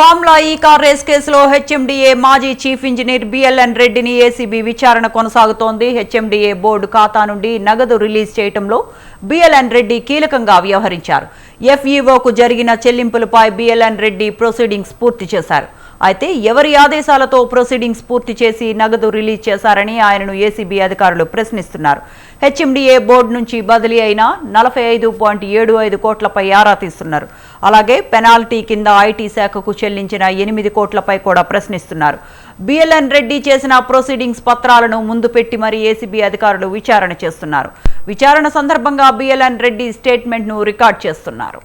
Formula E car race కేసులో HMDA మాజీ chief engineer BLN రెడ్డిని ఏసీబీ విచారణ కొనసాగుతోంది. హెచ్ఎండిఏ బోర్డు ఖాతా నుండి నగదు రిలీజ్ చేయటంలో బిఎల్ఎన్ రెడ్డి కీలకంగా వ్యవహరించారు. ఎఫ్ఈఓకు జరిగిన చెల్లింపులపై బిఎల్ఎన్ రెడ్డి ప్రొసీడింగ్స్ పూర్తి చేశారు. అయితే ఎవరి ఆదేశాలతో ప్రొసీడింగ్స్ పూర్తి చేసి నగదు రిలీజ్ చేశారని ఆయనను ఏసీబీ అధికారులు ప్రశ్నిస్తున్నారు. హెచ్ఎండిఏ బోర్డు నుంచి బదిలీ అయిన నలభై ఐదు పాయింట్ ఏడు ఐదు కోట్లపై ఆరా తీస్తున్నారు. అలాగే పెనాల్టీ కింద ఐటీ శాఖకు చెల్లించిన ఎనిమిది కోట్లపై కూడా ప్రశ్నిస్తున్నారు. బిఎల్ఎన్ రెడ్డి చేసిన ప్రొసీడింగ్స్ పత్రాలను ముందు పెట్టి మరీ ఏసీబీ అధికారులు విచారణ చేస్తున్నారు. విచారణ సందర్భంగా బిఎల్ఎన్ రెడ్డి స్టేట్మెంట్ను రికార్డ్ చేస్తున్నారు.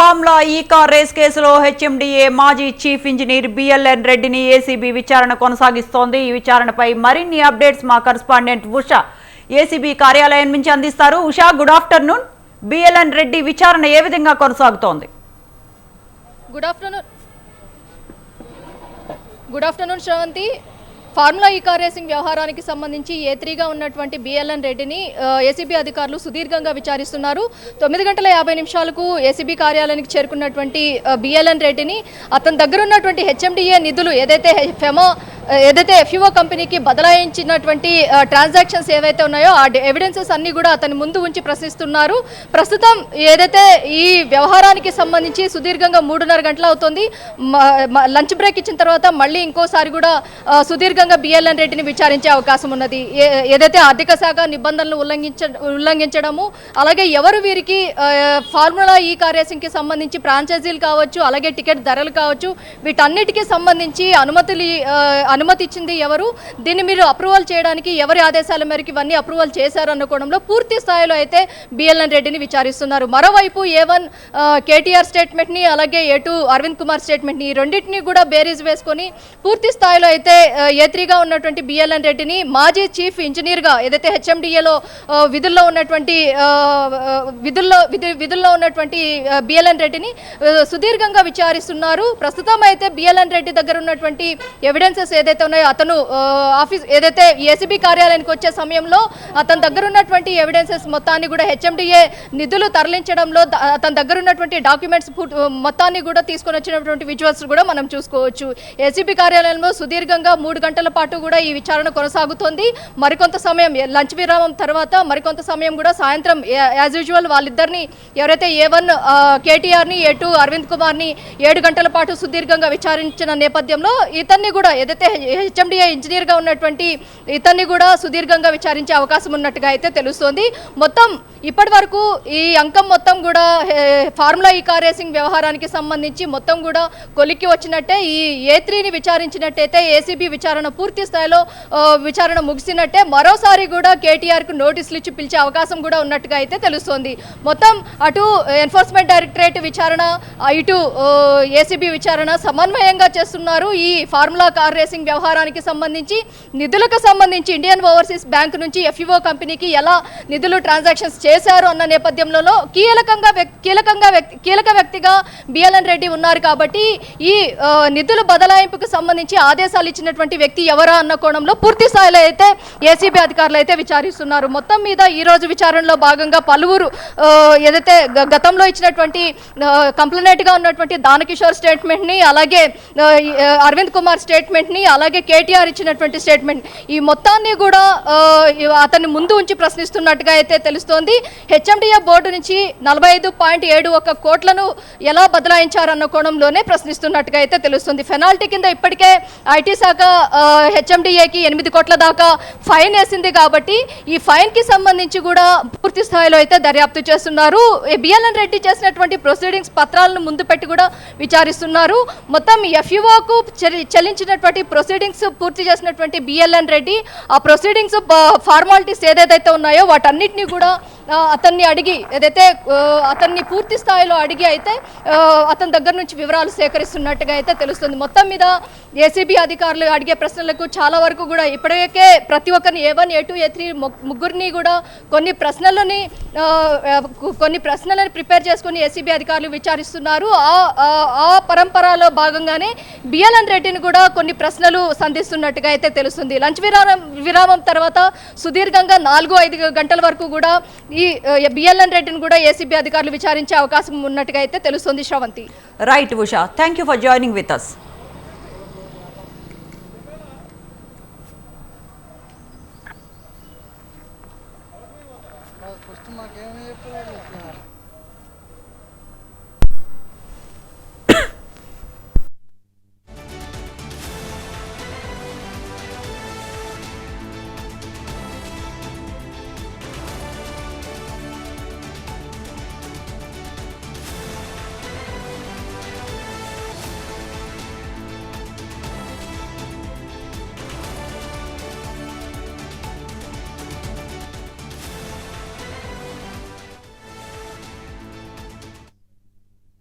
ఫార్ములా ఈ కార్ రేస్ కేసులో హెచ్ఎండిఏ మాజీ చీఫ్ ఇంజనీర్ బిఎల్ఎన్ రెడ్డిని ఏసీబీ విచారణ కొనసాగిస్తోంది. ఈ విచారణపై మరిన్ని అప్డేట్స్ మా కరస్పాండెంట్ ఉష. ఏసీబీ కార్యాలయం నుంచి అందిస్తారు. Usha good afternoon. BLN Reddy విచారణ ఏ విధంగా కొనసాగుతోంది? Good afternoon. Good afternoon Sravanthi. Formula E car racing వ్యవహారానికి సంబంధించి ఏ త్రీగా ఉన్నటువంటి బిఎల్ఎన్ రెడ్డిని ఏసీబీ అధికారులు సుదీర్ఘంగా విచారిస్తున్నారు. తొమ్మిది గంటల యాభై నిమిషాలకు ఏసీబీ కార్యాలయానికి చేరుకున్నటువంటి బిఎల్ఎన్ రెడ్డిని అతని దగ్గర ఉన్నటువంటి హెచ్ఎండిఏ నిధులు ఏదైతే ఫెమో ఏదైతే ఎఫ్యూఓ కంపెనీకి బదలాయించినటువంటి ట్రాన్సాక్షన్స్ ఏవైతే ఉన్నాయో ఆ ఎవిడెన్సెస్ అన్ని కూడా అతని ముందు ఉంచి ప్రశ్నిస్తున్నారు. ప్రస్తుతం ఏదైతే ఈ వ్యవహారానికి సంబంధించి సుదీర్ఘంగా మూడున్నర గంటలు అవుతుంది లంచ్ బ్రేక్ ఇచ్చిన తర్వాత మళ్ళీ ఇంకోసారి కూడా సుదీర్ఘంగా బిఎల్ఎన్ రెడ్డిని విచారించే అవకాశం ఉన్నది. ఏదైతే ఆర్థిక శాఖ నిబంధనలు ఉల్లంఘించ ఉల్లంఘించడము అలాగే ఎవరు వీరికి ఫార్ములా ఈ కార్ సంబంధించి ఫ్రాంచైజీలు కావచ్చు అలాగే టికెట్ ధరలు కావచ్చు వీటన్నిటికీ సంబంధించి అనుమతులు అనుమతి ఇచ్చింది ఎవరు? దీన్ని మీరు అప్రూవల్ చేయడానికి ఎవరి ఆదేశాల మేరకు ఇవన్నీ అప్రూవల్ చేశారు అనుకోవడంలో పూర్తి స్థాయిలో అయితే బిఎల్ఎన్ రెడ్డిని విచారిస్తున్నారు. మరోవైపు ఏ వన్ కేటీఆర్ స్టేట్మెంట్ని అలాగే ఏ టూ అరవింద్ కుమార్ స్టేట్మెంట్ని ఈ రెండింటిని కూడా బేరీజ్ వేసుకొని పూర్తి స్థాయిలో అయితే ఏ త్రీగా ఉన్నటువంటి బిఎల్ఎన్ రెడ్డిని మాజీ చీఫ్ ఇంజనీర్గా ఏదైతే హెచ్ఎండిఏలో విధుల్లో ఉన్నటువంటి విధుల్లో విధు- విధుల్లో ఉన్నటువంటి బిఎల్ఎన్ రెడ్డిని సుదీర్ఘంగా విచారిస్తున్నారు. ప్రస్తుతం అయితే బిఎల్ఎన్ రెడ్డి దగ్గర ఉన్నటువంటి ఎవిడెన్సెస్ ఏదైతే ఉన్నాయో అతను ఆఫీస్ ఏదైతే ఏసీబీ కార్యాలయానికి వచ్చే సమయంలో అతని దగ్గర ఉన్నటువంటి ఎవిడెన్సెస్ మొత్తాన్ని కూడా హెచ్ఎండిఏ నిధులు తరలించడంలో అతని దగ్గర ఉన్నటువంటి డాక్యుమెంట్స్ మొత్తాన్ని కూడా తీసుకొని వచ్చినటువంటి విజువల్స్ కూడా మనం చూసుకోవచ్చు. ఏసీబీ కార్యాలయంలో సుదీర్ఘంగా మూడు గంటల పాటు కూడా ఈ విచారణ కొనసాగుతోంది. మరికొంత సమయం లంచ్ విరామం తర్వాత మరికొంత సమయం కూడా సాయంత్రం యాజ్ యూజువల్ వాళ్ళిద్దరిని ఎవరైతే ఏ వన్ కేటీఆర్ని ఏ టూ అరవింద్ కుమార్ని ఏడు గంటల పాటు సుదీర్ఘంగా విచారించిన నేపథ్యంలో ఇతన్ని కూడా ఏదైతే హెచ్ఎండిఏ ఇంజనీర్గా ఉన్నటువంటి ఇతన్ని కూడా సుదీర్ఘంగా విచారించే అవకాశం ఉన్నట్టుగా అయితే తెలుస్తోంది. మొత్తం ఇప్పటి వరకు ఈ అంకం మొత్తం కూడా ఫార్ములా ఈ కార్ రేసింగ్ వ్యవహారానికి సంబంధించి మొత్తం కూడా కొలిక్కి వచ్చినట్టే ఈ ఏ త్రీని విచారించినట్టయితే ఏసీబీ విచారణ పూర్తి స్థాయిలో విచారణ ముగిసినట్టే మరోసారి కూడా కేటీఆర్కు నోటీసులు ఇచ్చి పిలిచే అవకాశం కూడా ఉన్నట్టుగా అయితే తెలుస్తోంది. మొత్తం అటు ఎన్ఫోర్స్మెంట్ డైరెక్టరేట్ విచారణ ఇటు ఏసీబీ విచారణ సమన్వయంగా చేస్తున్నారు ఈ ఫార్ములా కార్ రేసింగ్ వ్యవహారానికి సంబంధించి నిధులకు సంబంధించి ఇండియన్ ఓవర్సీస్ బ్యాంక్ నుంచి ఎఫ్ఈఓ కంపెనీకి ఎలా నిధులు ట్రాన్సాక్షన్స్ చేశారు అన్న నేపథ్యంలో కీలకంగా కీలకంగా వ్యక్- కీలక వ్యక్తిగా బిఎల్ఎన్ రెడ్డి ఉన్నారు కాబట్టి ఈ నిధులు నిధుల బదలాయింపుకు సంబంధించి ఆదేశాలు ఇచ్చినటువంటి వ్యక్తి ఎవరా అన్న కోణంలో పూర్తి స్థాయిలో అయితే ఏసీబీ అధికారులు అయితే విచారిస్తున్నారు. మొత్తం మీద ఈ రోజు విచారణలో భాగంగా పలువురు ఏదైతే గతంలో ఇచ్చినటువంటి కంప్లైంట్గా ఉన్నటువంటి దానకిషోర్ స్టేట్మెంట్ని అలాగే అరవింద్ కుమార్ స్టేట్మెంట్ని అలాగే కేటీఆర్ ఇచ్చినటువంటి స్టేట్మెంట్. ఈ మొత్తాన్ని కూడా అతన్ని ముందు ఉంచి ప్రశ్నిస్తున్నట్టుగా అయితే తెలుస్తోంది. హెచ్ఎండిఏ బోర్డు నుంచి నలభై ఐదు పాయింట్ ఏడు ఒక కోట్లను ఎలా బదలాయించారన్న కోణంలోనే ప్రశ్నిస్తున్నట్టుగా అయితే తెలుస్తుంది. పెనాల్టీ కింద ఇప్పటికే ఐటీ శాఖ హెచ్ఎండిఏకి ఎనిమిది కోట్ల దాకా ఫైన్ వేసింది కాబట్టి ఈ ఫైన్కి సంబంధించి కూడా పూర్తి స్థాయిలో అయితే దర్యాప్తు చేస్తున్నారు. బిఎల్ఎన్ రెడ్డి చేసినటువంటి ప్రొసీడింగ్స్ పత్రాలను ముందు పెట్టి కూడా విచారిస్తున్నారు. మొత్తం ఎఫ్యుఓకు చెల్లించినటువంటి ప్రొసీడింగ్స్ పూర్తి చేసినటువంటి బిఎల్ఎన్ రెడ్డి ఆ ప్రొసీడింగ్స్ ఫార్మాలిటీస్ ఏదైతే ఉన్నాయో వాటన్నిటిని కూడా అతన్ని అడిగి ఏదైతే అతన్ని పూర్తి స్థాయిలో అడిగి అయితే అతని దగ్గర నుంచి వివరాలు సేకరిస్తున్నట్టుగా అయితే తెలుస్తుంది. మొత్తం మీద ఏసీబీ అధికారులు అడిగే ప్రశ్నలకు చాలా వరకు కూడా ఇప్పటికే ప్రతి ఒక్కరిని A one A two A three ముగ్గురిని కూడా కొన్ని ప్రశ్నలని కొన్ని ప్రశ్నలను ప్రిపేర్ చేసుకుని ఏసీబీ అధికారులు విచారిస్తున్నారు. ఆ ఆ- ఆ పరంపరలో భాగంగానే బిఎల్ఎన్ రెడ్డిని కూడా కొన్ని ప్రశ్నలు సంధిస్తున్నట్టుగా అయితే తెలుస్తుంది లంచ్ విరామం విరామం తర్వాత సుదీర్ఘంగా నాలుగు ఐదు గంటల వరకు కూడా ఈ బిఎల్ఎన్ రెడ్డిని కూడా ఏసీబీ అధికారులు విచారించే అవకాశం ఉన్నట్టుగా అయితే తెలుస్తుంది Sravanthi right Usha thank you for joining with us మాకేమీ చెప్పలేదు